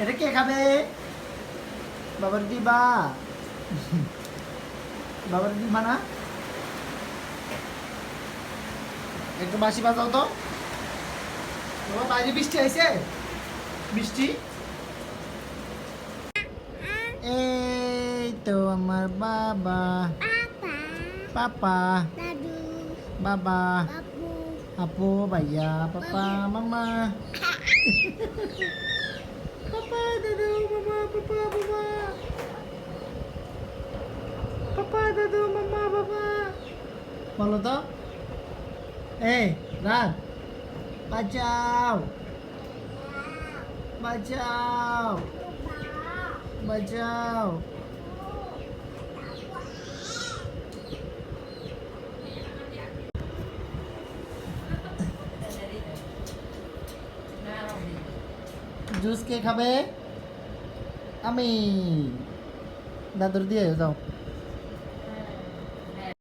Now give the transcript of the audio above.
এটা কে খাবে? বাবার দিবা। বাবার দিবা না? একটু বাসি বাজাও তো। বাবা বাইরে বৃষ্টি আইছে? বৃষ্টি? এই তো আমার বাবা। পাপা। বাবা। আপু ভাইয়া পাপা মামা পাপা দাদু মামা পাপা বাবা পাপা দাদু মামা বাবা বলো তো। এই রাত বাঁচাও। বাঁচাও। বাঁচাও। জুস কে খাবে? আমি। দাদুর দিয়ে যাও।